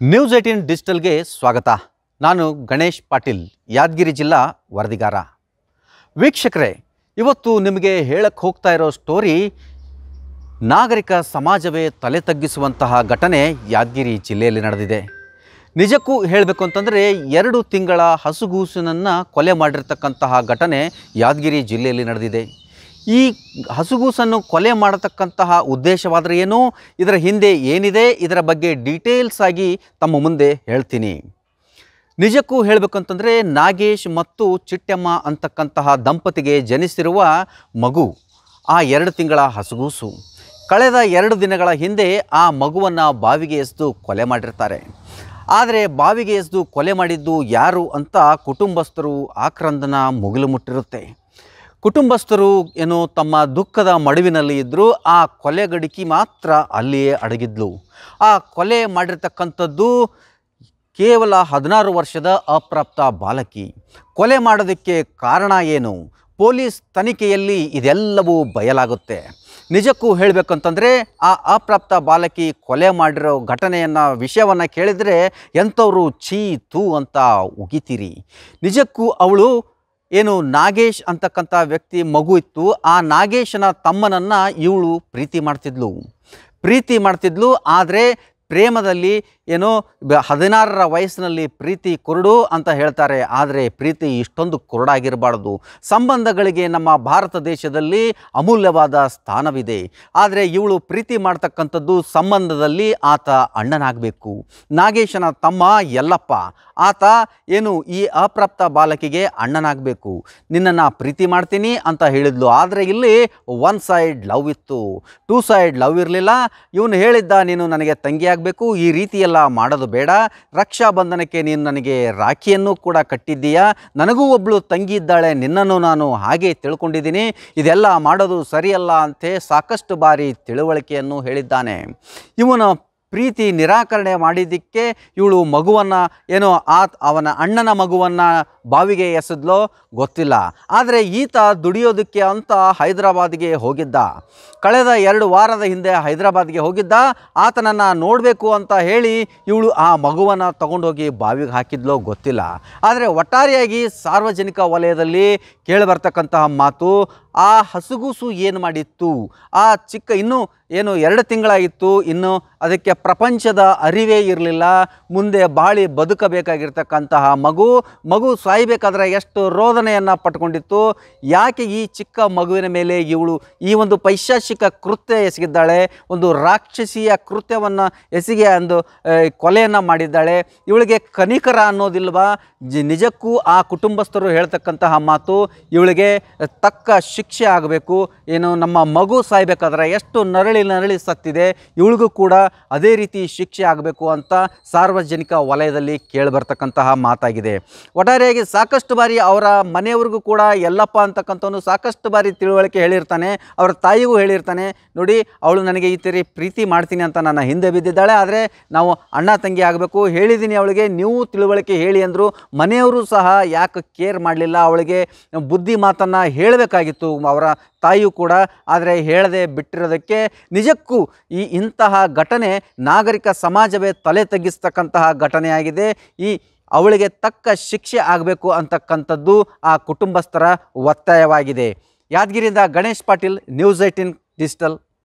News eighteen ಡಿಜಿಟಲ್ಗೆ ಸ್ವಾಗತ. ನಾನು ಗಣೇಶ್ ಪಾಟೀಲ್, ಯಾದಗಿರಿ ಜಿಲ್ಲಾ ವರದಿಗಾರ. ವೀಕ್ಷಕರೇ, ಇವತ್ತು ನಿಮಗೆ ಹೇಳಕ್ಕೆ ಹೋಗ್ತಾ ಇರೋ ಸ್ಟೋರಿ, ನಾಗರಿಕ ಸಮಾಜವೇ ತಲೆ ತಗ್ಗಿಸುವಂತಹ ಘಟನೆ ಯಾದಗಿರಿ ಜಿಲ್ಲೆಯಲ್ಲಿ ನಡೆದಿದೆ. ನಿಜಕ್ಕೂ ಹೇಳಬೇಕು ಅಂತಂದರೆ, ಎರಡು ತಿಂಗಳ ಹಸುಗೂಸಿನನ್ನು ಕೊಲೆ ಮಾಡಿರ್ತಕ್ಕಂತಹ ಘಟನೆ ಯಾದಗಿರಿ ಜಿಲ್ಲೆಯಲ್ಲಿ ನಡೆದಿದೆ. ಈ ಹಸುಗೂಸನ್ನು ಕೊಲೆ ಮಾಡತಕ್ಕಂತಹ ಉದ್ದೇಶವಾದರೆ ಏನು? ಇದರ ಹಿಂದೆ ಏನಿದೆ? ಇದರ ಬಗ್ಗೆ ಡೀಟೇಲ್ಸ್ ಆಗಿ ತಮ್ಮ ಮುಂದೆ ಹೇಳ್ತೀನಿ. ನಿಜಕ್ಕೂ ಹೇಳಬೇಕಂತಂದರೆ ನಾಗೇಶ್ ಮತ್ತು ಚಿಟ್ಟಮ್ಮ ಅಂತಕ್ಕಂತಹ ದಂಪತಿಗೆ ಜನಿಸಿರುವ ಮಗು, ಆ ಎರಡು ತಿಂಗಳ ಹಸುಗೂಸು. ಕಳೆದ ಎರಡು ದಿನಗಳ ಹಿಂದೆ ಆ ಮಗುವನ್ನು ಬಾವಿಗೆ ಎಸೆದು ಕೊಲೆ ಮಾಡಿರ್ತಾರೆ. ಆದರೆ ಬಾವಿಗೆ ಎಸೆದು ಕೊಲೆ ಮಾಡಿದ್ದು ಯಾರು ಅಂತ ಕುಟುಂಬಸ್ಥರು ಆಕ್ರಂದನ ಮುಗಿಲು ಮುಟ್ಟಿರುತ್ತೆ. ಕುಟುಂಬಸ್ಥರು ಏನು ತಮ್ಮ ದುಃಖದ ಮಡುವಿನಲ್ಲಿ ಇದ್ದರೂ ಆ ಕೊಲೆಗಡಿಕೆ ಮಾತ್ರ ಅಲ್ಲಿಯೇ ಅಡಗಿದ್ಲು. ಆ ಕೊಲೆ ಮಾಡಿರ್ತಕ್ಕಂಥದ್ದು ಕೇವಲ ಹದಿನಾರು ವರ್ಷದ ಅಪ್ರಾಪ್ತ ಬಾಲಕಿ. ಕೊಲೆ ಮಾಡೋದಕ್ಕೆ ಕಾರಣ ಏನು? ಪೊಲೀಸ್ ತನಿಖೆಯಲ್ಲಿ ಇದೆಲ್ಲವೂ ಬಯಲಾಗುತ್ತೆ. ನಿಜಕ್ಕೂ ಹೇಳಬೇಕಂತಂದರೆ ಆ ಅಪ್ರಾಪ್ತ ಬಾಲಕಿ ಕೊಲೆ ಮಾಡಿರೋ ಘಟನೆಯನ್ನು ವಿಷಯವನ್ನು ಕೇಳಿದರೆ ಎಂಥವರು ಛೀ ತೂ ಅಂತ ಉಗಿತೀರಿ. ನಿಜಕ್ಕೂ ಅವಳು ಏನು ನಾಗೇಶ್ ಅಂತಕ್ಕಂಥ ವ್ಯಕ್ತಿ ಮಗು ಇತ್ತು, ಆ ನಾಗೇಶನ ತಮ್ಮನನ್ನು ಇವಳು ಪ್ರೀತಿ ಮಾಡ್ತಿದ್ಲು. ಪ್ರೀತಿ ಮಾಡ್ತಿದ್ಲು, ಆದರೆ ಪ್ರೇಮದಲ್ಲಿ ಏನೋ ಹದಿನಾರರ ವಯಸ್ಸಿನಲ್ಲಿ ಪ್ರೀತಿ ಕುರುಡು ಅಂತ ಹೇಳ್ತಾರೆ. ಆದರೆ ಪ್ರೀತಿ ಇಷ್ಟೊಂದು ಕುರುಡಾಗಿರಬಾರ್ದು. ಸಂಬಂಧಗಳಿಗೆ ನಮ್ಮ ಭಾರತ ದೇಶದಲ್ಲಿ ಅಮೂಲ್ಯವಾದ ಸ್ಥಾನವಿದೆ. ಆದರೆ ಇವಳು ಪ್ರೀತಿ ಮಾಡ್ತಕ್ಕಂಥದ್ದು ಸಂಬಂಧದಲ್ಲಿ ಆತ ಅಣ್ಣನಾಗಬೇಕು. ನಾಗೇಶನ ತಮ್ಮ ಎಲ್ಲಪ್ಪ ಆತ ಏನು ಈ ಅಪ್ರಾಪ್ತ ಬಾಲಕಿಗೆ ಅಣ್ಣನಾಗಬೇಕು. ನಿನ್ನನ್ನು ಪ್ರೀತಿ ಮಾಡ್ತೀನಿ ಅಂತ ಹೇಳಿದ್ಲು. ಆದರೆ ಇಲ್ಲಿ ಒನ್ ಸೈಡ್ ಲವ್ ಇತ್ತು. ಟೂ ಸೈಡ್ ಲವ್ ಇರಲಿಲ್ಲ. ಇವನು ಹೇಳಿದ್ದ ನೀನು ನನಗೆ ತಂಗಿ ಆಗಬೇಕು. ಈ ರೀತಿಯೆಲ್ಲ ಮಾಡೋದು ಬೇಡ. ರಕ್ಷಾ ಬಂಧನಕ್ಕೆ ನೀನು ನನಗೆ ರಾಖಿಯನ್ನು ಕೂಡ ಕಟ್ಟಿದ್ದೀಯಾ? ನನಗೂ ಒಬ್ಬಳು ತಂಗಿ ಇದ್ದಾಳೆ. ನಿನ್ನನ್ನು ನಾನು ಹಾಗೆ ತಿಳ್ಕೊಂಡಿದ್ದೀನಿ. ಇದೆಲ್ಲ ಮಾಡೋದು ಸರಿಯಲ್ಲ ಅಂತೆ ಸಾಕಷ್ಟು ಬಾರಿ ತಿಳುವಳಿಕೆಯನ್ನು ಹೇಳಿದ್ದಾನೆ. ಇವನು ಪ್ರೀತಿ ನಿರಾಕರಣೆ ಮಾಡಿದ್ದಕ್ಕೆ ಇವಳು ಮಗುವನ್ನು, ಏನೋ ಆ ಅವನ ಅಣ್ಣನ ಮಗುವನ್ನು ಬಾವಿಗೆ ಎಸೆದ್ಲೋ ಗೊತ್ತಿಲ್ಲ. ಆದರೆ ಈತ ದುಡಿಯೋದಕ್ಕೆ ಅಂತ ಹೈದರಾಬಾದ್ಗೆ ಹೋಗಿದ್ದ. ಕಳೆದ ಎರಡು ವಾರದ ಹಿಂದೆ ಹೈದರಾಬಾದ್ಗೆ ಹೋಗಿದ್ದ. ಆತನನ್ನು ನೋಡಬೇಕು ಅಂತ ಹೇಳಿ ಇವಳು ಆ ಮಗುವನ್ನು ತಗೊಂಡೋಗಿ ಬಾವಿಗೆ ಹಾಕಿದ್ಲೋ ಗೊತ್ತಿಲ್ಲ. ಆದರೆ ಒಟ್ಟಾರೆಯಾಗಿ ಸಾರ್ವಜನಿಕ ವಲಯದಲ್ಲಿ ಕೇಳಿಬರ್ತಕ್ಕಂತಹ ಮಾತು ಆ ಹಸುಗೂಸು ಏನು ಮಾಡಿತ್ತು? ಆ ಚಿಕ್ಕ ಇನ್ನೂ ಏನು ಎರಡು ತಿಂಗಳಾಗಿತ್ತು, ಇನ್ನು ಅದಕ್ಕೆ ಪ್ರಪಂಚದ ಅರಿವೇ ಇರಲಿಲ್ಲ. ಮುಂದೆ ಬಾಳಿ ಬದುಕಬೇಕಾಗಿರ್ತಕ್ಕಂತಹ ಮಗು ಮಗು ಸಾಯಬೇಕಾದ್ರೆ ಎಷ್ಟು ರೋದನೆಯನ್ನು ಪಟ್ಕೊಂಡಿತ್ತು. ಯಾಕೆ ಈ ಚಿಕ್ಕ ಮಗುವಿನ ಮೇಲೆ ಇವಳು ಈ ಒಂದು ಪೈಶಾಚಿಕ ಕೃತ್ಯ ಎಸಗಿದ್ದಾಳೆ, ಒಂದು ರಾಕ್ಷಸಿಯ ಕೃತ್ಯವನ್ನು ಎಸಗಿ ಒಂದು ಕೊಲೆಯನ್ನು ಮಾಡಿದ್ದಾಳೆ. ಇವಳಿಗೆ ಕನಿಕರ ಅನ್ನೋದಿಲ್ವಾ? ನಿಜಕ್ಕೂ ಆ ಕುಟುಂಬಸ್ಥರು ಹೇಳ್ತಕ್ಕಂತಹ ಮಾತು ಇವಳಿಗೆ ತಕ್ಕ ಶಿಕ್ಷೆ ಆಗಬೇಕು, ಏನು ನಮ್ಮ ಮಗು ಸಾಯ್ಬೇಕಾದ್ರೆ ಎಷ್ಟು ನರಳಿ ನರಳಿ ಸತ್ತಿದೆ, ಇವಳಿಗೂ ಕೂಡ ಅದೇ ರೀತಿ ಶಿಕ್ಷೆ ಆಗಬೇಕು ಅಂತ ಸಾರ್ವಜನಿಕ ವಲಯದಲ್ಲಿ ಕೇಳಿಬರ್ತಕ್ಕಂತಹ ಮಾತಾಗಿದೆ. ಒಟ್ಟಾರೆಯಾಗಿ ಸಾಕಷ್ಟು ಬಾರಿ ಅವರ ಮನೆಯವ್ರಿಗೂ ಕೂಡ ಎಲ್ಲಪ್ಪ ಅಂತಕ್ಕಂಥವನು ಸಾಕಷ್ಟು ಬಾರಿ ತಿಳುವಳಿಕೆ ಹೇಳಿರ್ತಾನೆ, ಅವರ ತಾಯಿಗೂ ಹೇಳಿರ್ತಾನೆ, ನೋಡಿ, ಅವಳು ನನಗೆ ಈ ಥರ ಪ್ರೀತಿ ಮಾಡ್ತೀನಿ ಅಂತ ನನ್ನ ಹಿಂದೆ ಬಿದ್ದಿದ್ದಾಳೆ, ಆದರೆ ನಾವು ಅಣ್ಣ ತಂಗಿ ಆಗಬೇಕು, ಹೇಳಿದ್ದೀನಿ ಅವಳಿಗೆ, ನೀವು ತಿಳುವಳಿಕೆ ಹೇಳಿ ಅಂದರು ಮನೆಯವರು ಸಹ ಯಾಕೆ ಕೇರ್ ಮಾಡಲಿಲ್ಲ, ಅವಳಿಗೆ ಬುದ್ಧಿ ಮಾತನ್ನು ಹೇಳಬೇಕಾಗಿತ್ತು ಅವರ ತಾಯಿಯೂ ಕೂಡ ಆದರೆ ಹೇಳದೆ ಬಿಟ್ಟಿರೋದಕ್ಕೆ ನಿಜಕ್ಕೂ ಈ ಇಂತಹ ಘಟನೆ ನಾಗರಿಕ ಸಮಾಜವೇ ತಲೆ ತಗ್ಗಿಸ್ತಕ್ಕಂತಹ ಘಟನೆಯಾಗಿದೆ. ಈ ಅವಳಿಗೆ ತಕ್ಕ ಶಿಕ್ಷೆ ಆಗಬೇಕು ಅಂತಕ್ಕಂಥದ್ದು ಆ ಕುಟುಂಬಸ್ಥರ ಒತ್ತಾಯವಾಗಿದೆ. ಯಾದಗಿರಿಯಿಂದ Ganesh Patil, news eighteen digital.